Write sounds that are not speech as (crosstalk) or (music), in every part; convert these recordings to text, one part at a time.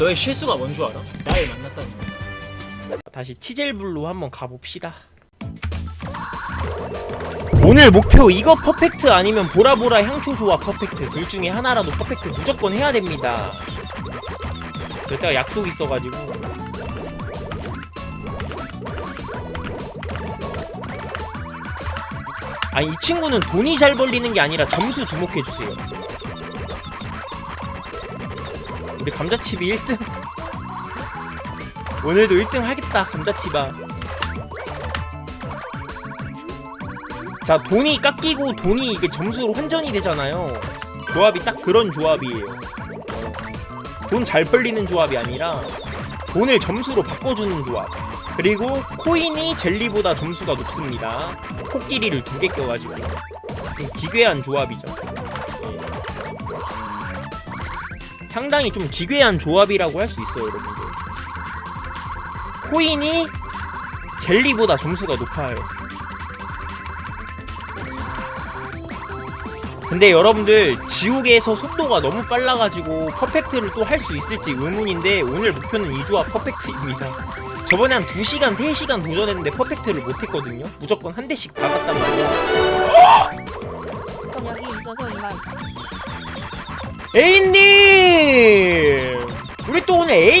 너의 실수가 뭔 줄 알아? 나를 만났다는 거. 다시 치젤블루 한번 가봅시다. 오늘 목표 이거 퍼펙트 아니면 보라보라 향초 조합 퍼펙트 둘 중에 하나라도 퍼펙트 무조건 해야 됩니다. 여기다가 약속 있어가지고 아니 이 친구는 돈이 잘 벌리는 게 아니라 점수 주목해주세요. 우리 감자칩이 1등. 오늘도 1등 하겠다 감자치바 자 돈이 깎이고 돈이 이게 점수로 환전이 되잖아요. 조합이 딱 그런 조합이에요. 돈 잘 벌리는 조합이 아니라 돈을 점수로 바꿔주는 조합. 그리고 코인이 젤리보다 점수가 높습니다. 코끼리를 두 개 껴가지고. 좀 기괴한 조합이죠 상당히 좀 기괴한 조합이라고 할 수 있어요 여러분들 코인이 젤리보다 점수가 높아요. 근데 여러분들 지옥에서 속도가 너무 빨라가지고 퍼펙트를 또 할 수 있을지 의문인데 오늘 목표는 이 조합 퍼펙트입니다. 저번에 한 2시간, 3시간 도전했는데 퍼펙트를 못했거든요. 무조건 한 대씩 박았단 말이야. 그럼 여기 있어서 이만 에이님!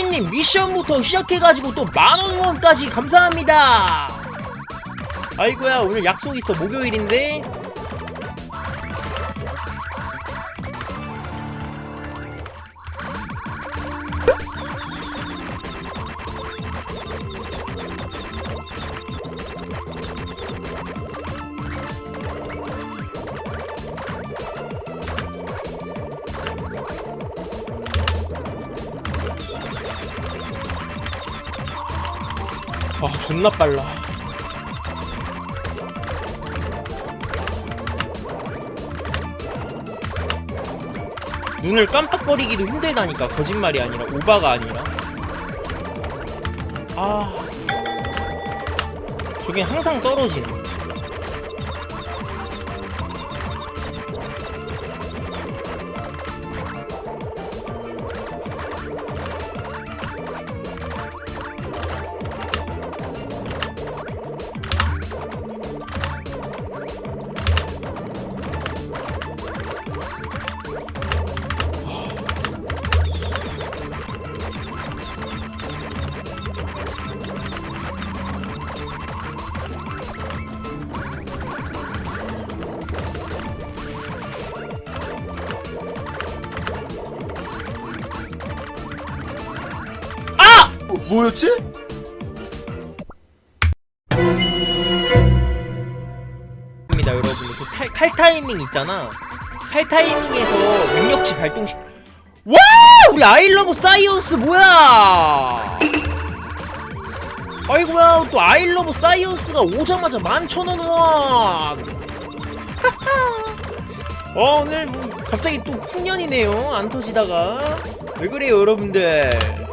에이님 미션부터 시작해가지고 또 만원 후원까지 감사합니다! 아이고야, 오늘 약속 있어. 목요일인데. 존나 빨라. 눈을 깜빡거리기도 힘들다니까 거짓말이 아니라 오바가 아니라. 아. 저게 항상 떨어지네 뭐였지? 입니다 여러분. 그 칼, 칼 타이밍 있잖아. 칼 타이밍에서 능력치 발동시 와! 우리 아이러브 사이언스 뭐야? 아이고야 또 아이러브 사이언스가 오자마자 만천원 원. 어, 오늘 뭐 갑자기 또 풍년이네요. 안 터지다가. 왜 그래요 여러분들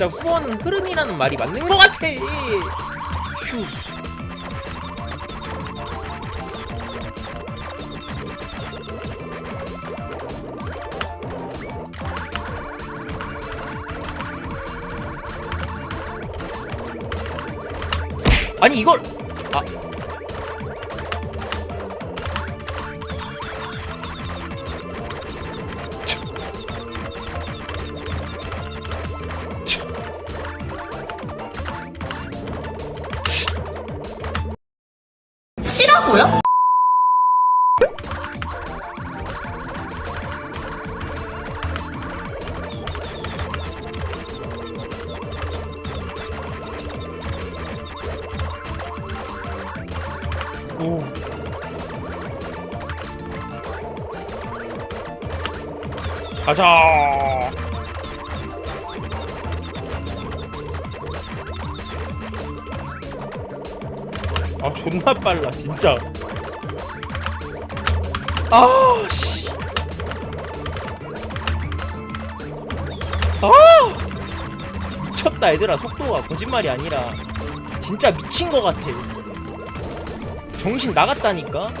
진짜 후원은 흐름이라는 말이 맞는 것 같아. 휴 아니 이걸 아 싫어고요? 오. 가자. 아 존나 빨라 진짜. 아 씨. 아 미쳤다 얘들아 속도가 거짓말이 아니라 진짜 미친 것 같아. 정신 나갔다니까?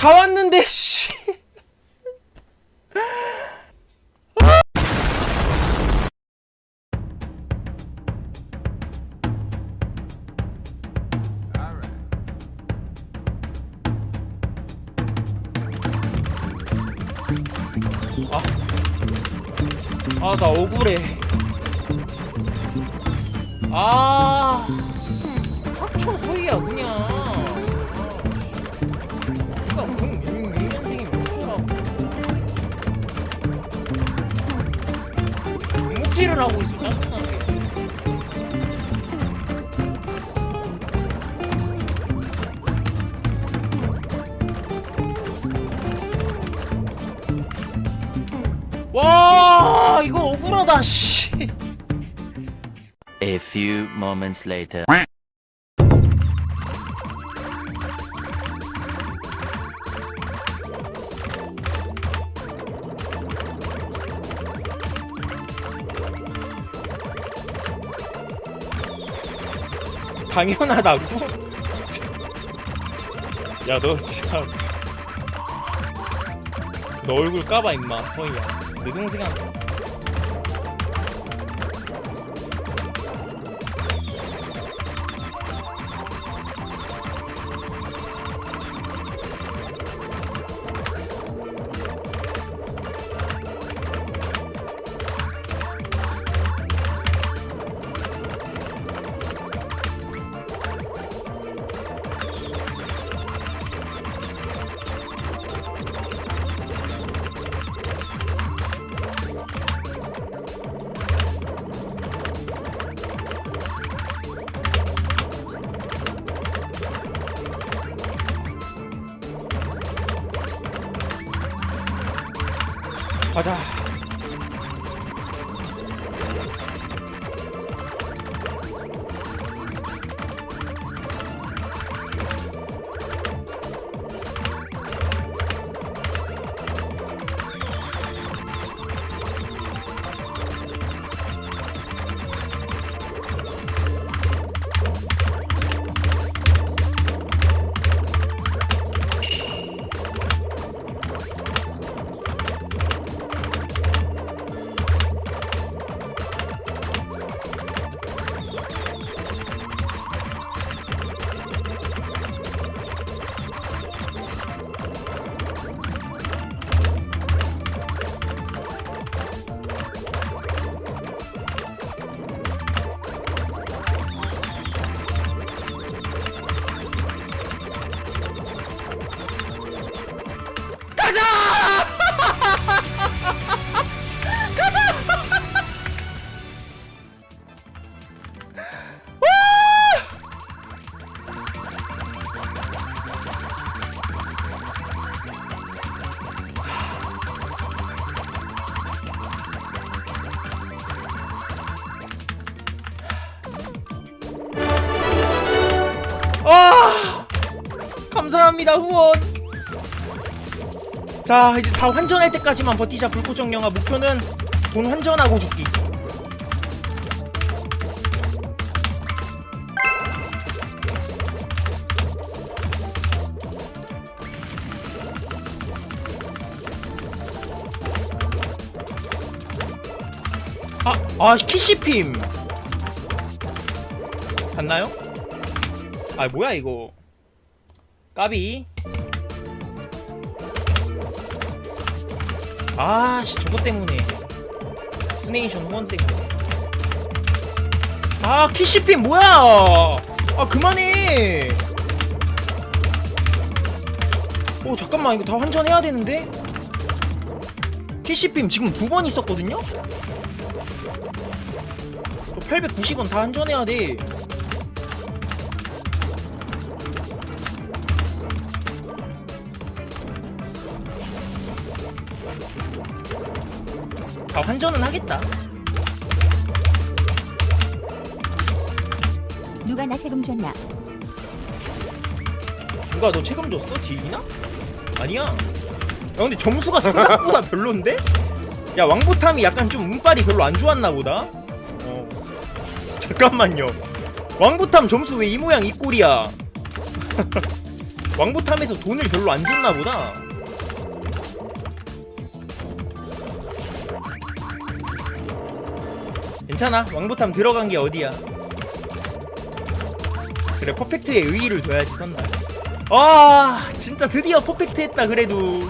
다 왔는데 (laughs) 씨. 아, 나 억울해. 아, 합쳐 소이야 그냥. 목질을 하고 있어. 와 이거 억울하다 씨. A few moments later. 당연하다고. 야 너 진짜. 너 얼굴 까봐 임마. 서희야. 내 동생한테 감사합니다 후원. 자 이제 다 환전할 때까지만 버티자 불꽃정 영화. 목표는 돈 환전하고 죽기. 아, 아 키시핌. 갔나요? 아 뭐야 이거 까비. 아씨 저거 때문에. 스네이션 후원 때문에. 아 키시핀 뭐야? 아 그만해. 오 잠깐만 이거 다 환전해야 되는데? 키시핀 지금 두 번 있었거든요? 890원 다 환전해야 돼 아 환전은 하겠다 누가 나 세금 줬나? 누가 너 책임 줬어? 딜이나? 아니야 야 근데 점수가 생각보다 별론데? 야 왕보탐이 약간 좀 운빨이 별로 안 좋았나 보다 어 잠깐만요 왕보탐 점수 왜 이 모양 이 꼴이야 (laughs) 왕부탐에서 돈을 별로 안 줬나 보다 괜찮아 왕부탐 들어간 게 어디야 그래 퍼펙트에 의의를 둬야지 선날 아 진짜 드디어 퍼펙트 했다 그래도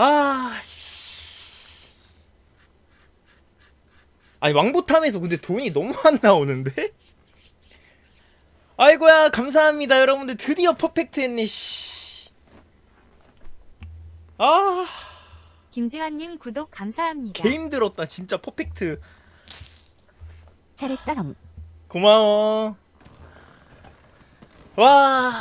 아, 씨. 아니, 왕보탐에서 근데 돈이 너무 안 나오는데? 아이고야, 감사합니다, 여러분들. 드디어 퍼펙트 했네, 씨. 아, 김지환님 구독 감사합니다. 개 힘들었다, 진짜 퍼펙트. 잘했다 형. 고마워. 와.